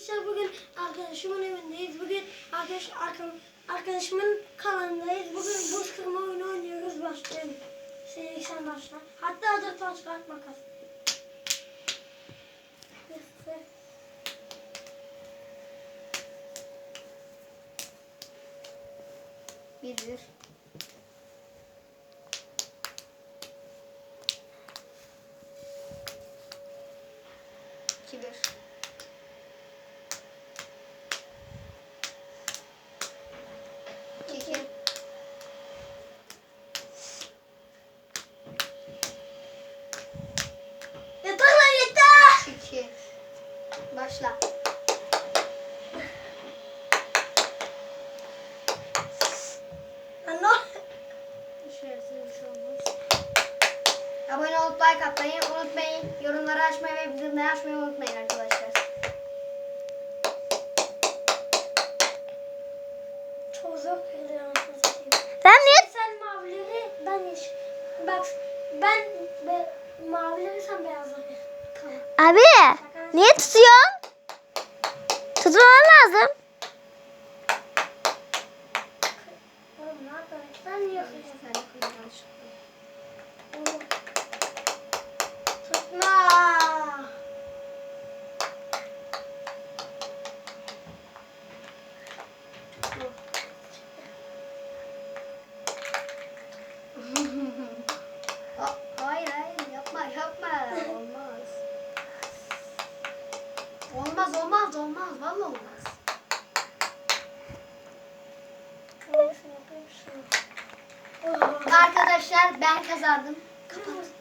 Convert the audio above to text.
Arkadaşlar bugün arkadaşımın evindeyiz. Bugün arkadaş arkam, arkadaşımın kanalındayız. Bugün buz kırma oyunu oynuyoruz. Başlayalım. Sen sen başla. Hatta dur taş kağıt makas. Bir. Bir. İki iki. Yeter lan yeter. Üç iki. Başla. Ne? Şerefsiz olmaz. Abone olup like atmayı unutmayın. Yorumları açmayı ve bildirimleri açmayı unutmayın arkadaşlar. Çok zor. Sen niye? Sen mavileri ben yeşil. Bak ben be, mavileri sen beyazları. Tamam. Abi niye tutuyorsun? Tutman lazım. Oğlum Olmaz olmaz olmaz vallahi olmaz. Arkadaşlar ben kazandım. Kapat.